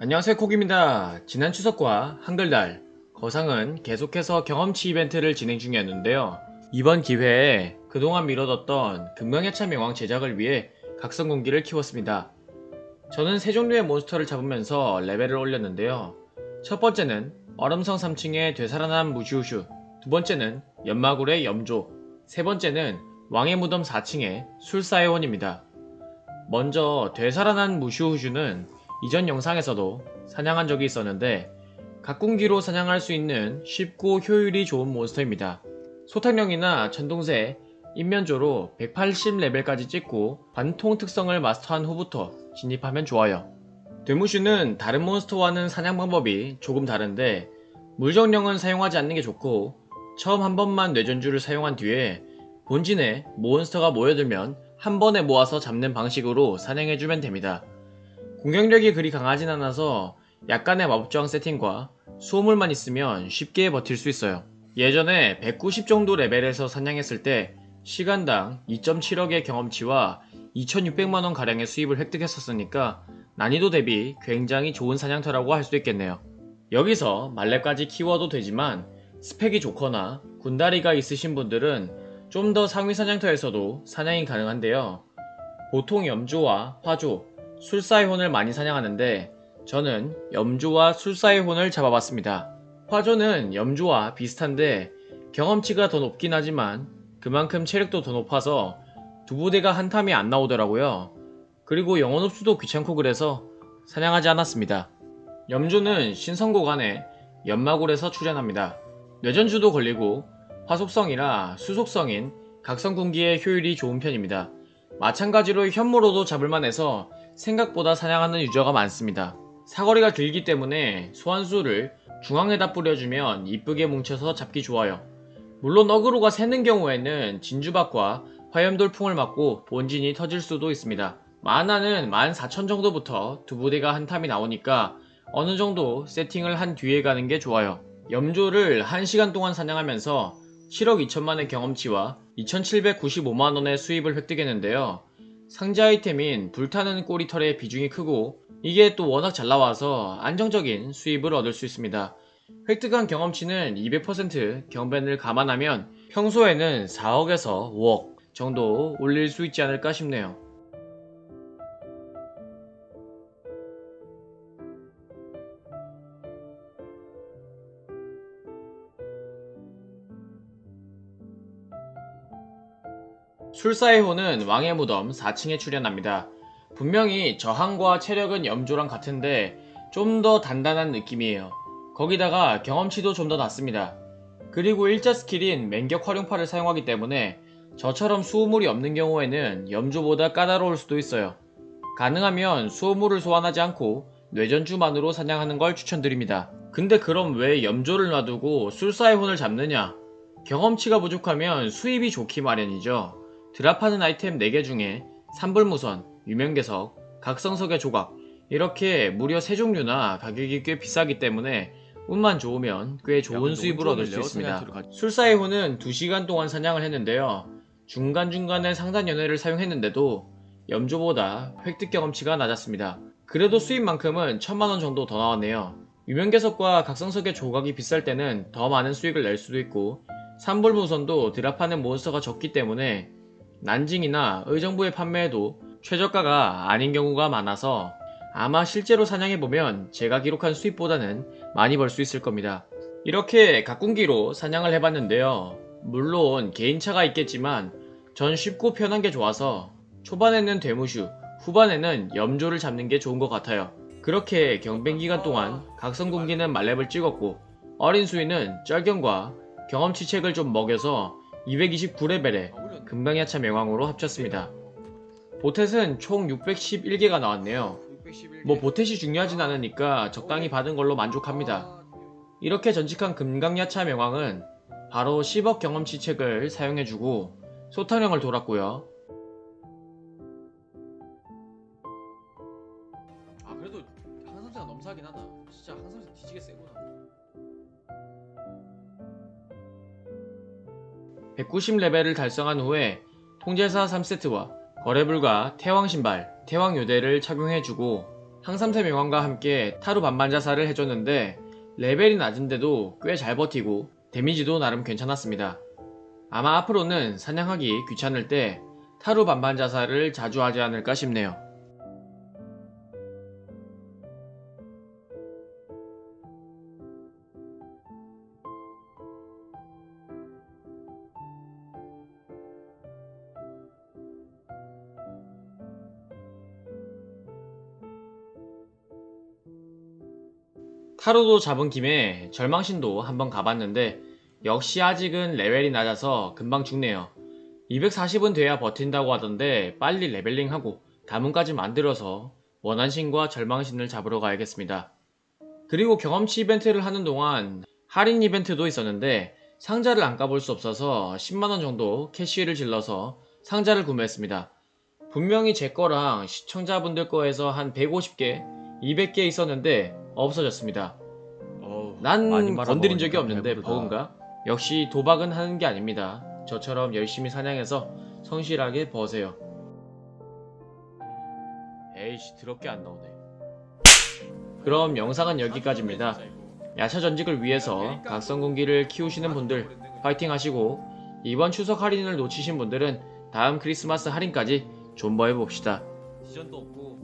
안녕하세요 콕입니다. 지난 추석과 한글날 거상은 계속해서 경험치 이벤트를 진행 중이었는데요. 이번 기회에 그동안 미뤄뒀던 금강야차 명왕 제작을 위해 각성 공기를 키웠습니다. 저는 세 종류의 몬스터를 잡으면서 레벨을 올렸는데요. 첫 번째는 얼음성 3층의 되살아난 무슈우슈, 두 번째는 연마굴의 염조, 세 번째는 왕의 무덤 4층의 술사의 원입니다. 먼저 되살아난 무슈우슈는 이전 영상에서도 사냥한 적이 있었는데 각궁기로 사냥할 수 있는 쉽고 효율이 좋은 몬스터입니다. 소탕령이나 천동새, 인면조로 180레벨까지 찍고 관통 특성을 마스터한 후부터 진입하면 좋아요. 되무슈는 다른 몬스터와는 사냥 방법이 조금 다른데 물정령은 사용하지 않는 게 좋고 처음 한 번만 뇌전주를 사용한 뒤에 본진에 몬스터가 모여들면 한 번에 모아서 잡는 방식으로 사냥해주면 됩니다. 공격력이 그리 강하진 않아서 약간의 마법저항 세팅과 수호물만 있으면 쉽게 버틸 수 있어요. 예전에 190 정도 레벨에서 사냥했을 때 시간당 2.7억의 경험치와 2,600만원 가량의 수입을 획득했었으니까 난이도 대비 굉장히 좋은 사냥터라고 할 수 있겠네요. 여기서 말렙까지 키워도 되지만 스펙이 좋거나 군다리가 있으신 분들은 좀 더 상위 사냥터에서도 사냥이 가능한데요. 보통 염조와 화조, 술사의 혼을 많이 사냥하는데 저는 염조와 술사의 혼을 잡아봤습니다. 화조는 염조와 비슷한데 경험치가 더 높긴 하지만 그만큼 체력도 더 높아서 두 부대가 한탐이 안 나오더라고요. 그리고 영혼 흡수도 귀찮고 그래서 사냥하지 않았습니다. 염조는 신성고간에 연마굴에서 출연합니다. 뇌전주도 걸리고 화속성이라 수속성인 각성군기의 효율이 좋은 편입니다. 마찬가지로 현무로도 잡을만해서 생각보다 사냥하는 유저가 많습니다. 사거리가 길기 때문에 소환수를 중앙에다 뿌려주면 이쁘게 뭉쳐서 잡기 좋아요. 물론 어그로가 새는 경우에는 진주박과 화염돌풍을 맞고 본진이 터질 수도 있습니다. 만화는 14,000 정도부터 두 부대가 한 탐이 나오니까 어느 정도 세팅을 한 뒤에 가는 게 좋아요. 염조를 1시간 동안 사냥하면서 7억 2천만의 경험치와 2,795만원의 수입을 획득했는데요. 상자 아이템인 불타는 꼬리털의 비중이 크고 이게 또 워낙 잘 나와서 안정적인 수입을 얻을 수 있습니다. 획득한 경험치는 200% 경벤을 감안하면 평소에는 4억에서 5억 정도 올릴 수 있지 않을까 싶네요. 술사의 호는 왕의 무덤 4층에 출연합니다. 분명히 저항과 체력은 염조랑 같은데 좀 더 단단한 느낌이에요. 거기다가 경험치도 좀 더 낮습니다. 그리고 일자 스킬인 맹격 활용파를 사용하기 때문에 저처럼 수호물이 없는 경우에는 염조보다 까다로울 수도 있어요. 가능하면 수호물을 소환하지 않고 뇌전주만으로 사냥하는 걸 추천드립니다. 근데 그럼 왜 염조를 놔두고 술사의 혼을 잡느냐? 경험치가 부족하면 수입이 좋기 마련이죠. 드랍하는 아이템 4개 중에 산불무선, 유명계석, 각성석의 조각 이렇게 무려 3종류나 가격이 꽤 비싸기 때문에 운만 좋으면 꽤 좋은 수입을 얻을 수 있습니다. 술사의 호는 2시간 동안 사냥을 했는데요. 중간중간에 상단 연회를 사용했는데도 염조보다 획득 경험치가 낮았습니다. 그래도 수입만큼은 천만원 정도 더 나왔네요. 유명계석과 각성석의 조각이 비쌀 때는 더 많은 수익을 낼 수도 있고 산불무선도 드랍하는 몬스터가 적기 때문에 난징이나 의정부의 판매에도 최저가가 아닌 경우가 많아서 아마 실제로 사냥해보면 제가 기록한 수입보다는 많이 벌 수 있을 겁니다. 이렇게 각군기로 사냥을 해봤는데요. 물론 개인차가 있겠지만 전 쉽고 편한 게 좋아서 초반에는 되무슈, 후반에는 염조를 잡는 게 좋은 것 같아요. 그렇게 경ben 기간 동안 각성군기는 말렙을 찍었고 어린 수위는 쩔경과 경험치 책을 좀 먹여서 229레벨에 금강야차 명왕으로 합쳤습니다. 보텟은 총 611개가 나왔네요. 뭐 보텟이 중요하진 않으니까 적당히 받은 걸로 만족합니다. 이렇게 전직한 금강야차 명왕은 바로 10억 경험치 책을 사용해주고 소탕령을 돌았고요. 아 그래도 항상자가 넘사하긴 하다. 진짜 항상자 뒤지게 세구나. 190레벨을 달성한 후에 통제사 3세트와 거래불가 태왕신발, 태왕요대를 착용해주고 항삼세 명왕과 함께 타루 반반 자살을 해줬는데 레벨이 낮은데도 꽤 잘 버티고 데미지도 나름 괜찮았습니다. 아마 앞으로는 사냥하기 귀찮을 때 타루 반반 자살을 자주 하지 않을까 싶네요. 타로도 잡은 김에 절망신도 한번 가봤는데 역시 아직은 레벨이 낮아서 금방 죽네요. 240은 돼야 버틴다고 하던데 빨리 레벨링하고 가문까지 만들어서 원한신과 절망신을 잡으러 가야겠습니다. 그리고 경험치 이벤트를 하는 동안 할인 이벤트도 있었는데 상자를 안 까볼 수 없어서 10만원 정도 캐시를 질러서 상자를 구매했습니다. 분명히 제 거랑 시청자분들 거에서 한 150개, 200개 있었는데 없어졌습니다. 난 건드린 적이 없는데 버그인가? 역시 도박은 하는 게 아닙니다. 저처럼 열심히 사냥해서 성실하게 버세요. 에이씨 더럽게 안 나오네. 그럼 영상은 여기까지입니다. 야차 전직을 위해서 각성공기를 키우시는 분들 파이팅 하시고 이번 추석 할인을 놓치신 분들은 다음 크리스마스 할인까지 존버해 봅시다. 시전도 없고